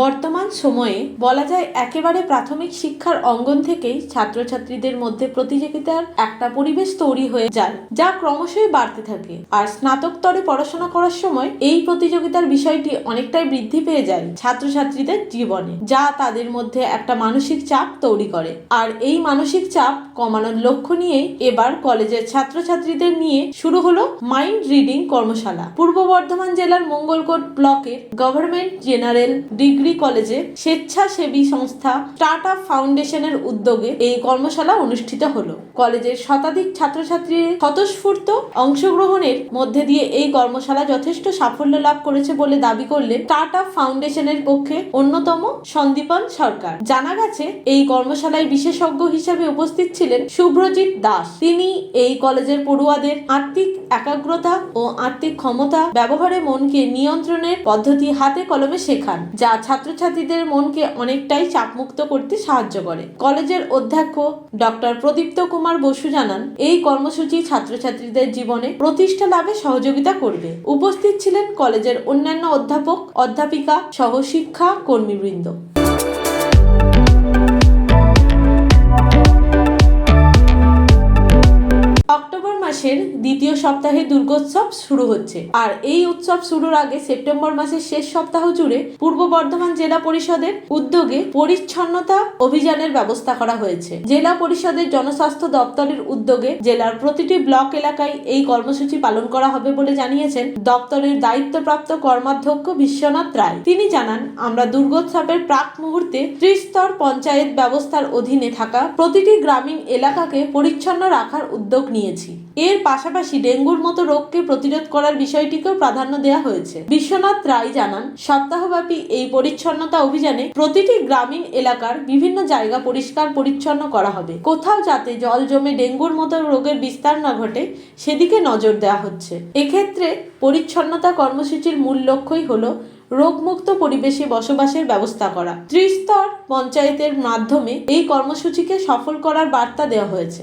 বর্তমান সময়ে বলা যায় একেবারে প্রাথমিক শিক্ষার অঙ্গন থেকেই ছাত্রছাত্রীদের মধ্যে প্রতিযোগিতার একটা পরিবেশ তৈরি হয়ে যায়, যা ক্রমশই বাড়তে থাকে। আর স্নাতকতরে পড়াশোনা করার সময় এই প্রতিযোগিতার বিষয়টি অনেকটাই বৃদ্ধি পেয়ে যায় ছাত্রছাত্রীদের জীবনে, যা তাদের মধ্যে একটা মানসিক চাপ তৈরি করে। আর এই মানসিক চাপ কমানোর লক্ষ্য নিয়েই এবার কলেজের ছাত্রছাত্রীদের নিয়ে শুরু হলো মাইন্ড রিডিং কর্মশালা। পূর্ব বর্ধমান জেলার মঙ্গলকোট ব্লকের গভর্নমেন্ট জেনারেল ডিগ্রি কলেজে স্বেচ্ছাসেবী সংস্থা স্টার্ট আপ ফাউন্ডেশনের উদ্যোগে এই কর্মশালা অনুষ্ঠিত হলো। কলেজের শতাধিক ছাত্রছাত্রীর স্বতঃস্ফূর্ত অংশগ্রহণের মধ্যে দিয়ে এই কর্মশালা যথেষ্ট সাফল্য লাভ করেছে বলে দাবি করলে স্টার্ট আপ ফাউন্ডেশনের পক্ষে অন্যতম সন্দীপন সরকার। জানা গেছে, এই কর্মশালায় বিশেষজ্ঞ হিসেবে উপস্থিত ছিলেন শুভ্রজিৎ দাস। তিনি এই কলেজের পড়ুয়াদের আর্থিক একাগ্রতা ও আর্থিক ক্ষমতা ব্যবহারে মনকে নিয়ন্ত্রণের পদ্ধতি হাতে কলমে শেখান, যা ছাত্রছাত্রীদের মনকে অনেকটাই চাপমুক্ত করতে সাহায্য করে। কলেজের অধ্যক্ষ ডক্টর প্রদীপ্ত কুমার বসু জানান, এই কর্মসূচি ছাত্রছাত্রীদের জীবনে প্রতিষ্ঠা লাভে সহযোগিতা করবে। উপস্থিত ছিলেন কলেজের অন্যান্য অধ্যাপক, অধ্যাপিকা সহ শিক্ষা কর্মীবৃন্দ। মাসের দ্বিতীয় সপ্তাহে দুর্গোৎসব শুরু হচ্ছে। আর এই উৎসব শুরুর আগে সেপ্টেম্বর মাসের শেষ সপ্তাহ জুড়ে পূর্ব বর্ধমান জেলা পরিষদের উদ্যোগে পরিচ্ছন্নতা অভিযানের ব্যবস্থা করা হয়েছে। জেলা পরিষদের জনস্বাস্থ্য দপ্তরের উদ্যোগে জেলার প্রতিটি ব্লক এলাকায় এই কর্মসূচি পালন করা হবে বলে জানিয়েছেন দপ্তরের দায়িত্বপ্রাপ্ত কর্মাধ্যক্ষ বিশ্বনাথ রায়। তিনি জানান, আমরা দুর্গোৎসবের প্রাক মুহূর্তে ত্রিস্তর পঞ্চায়েত ব্যবস্থার অধীনে থাকা প্রতিটি গ্রামীণ এলাকাকে পরিচ্ছন্ন রাখার উদ্যোগ নিয়েছি। এর পাশাপাশি ডেঙ্গুর মতো রোগকে প্রতিরোধ করার বিষয়টিকেও প্রাধান্য দেওয়া হয়েছে। বিশ্বনাথ রায় জানান, সপ্তাহব্যাপী এই পরিচ্ছন্নতা অভিযানে প্রতিটি গ্রামীণ এলাকার বিভিন্ন জায়গা পরিষ্কার পরিচ্ছন্ন করা হবে। কোথাও যাতে জল জমে ডেঙ্গুর মতো রোগের বিস্তার না ঘটে, সেদিকে নজর দেওয়া হচ্ছে। এক্ষেত্রে পরিচ্ছন্নতা কর্মসূচির মূল লক্ষ্যই হলো রোগমুক্ত পরিবেশে বসবাসের ব্যবস্থা করা। ত্রিস্তর পঞ্চায়েতের মাধ্যমে এই কর্মসূচিকে সফল করার বার্তা দেওয়া হয়েছে।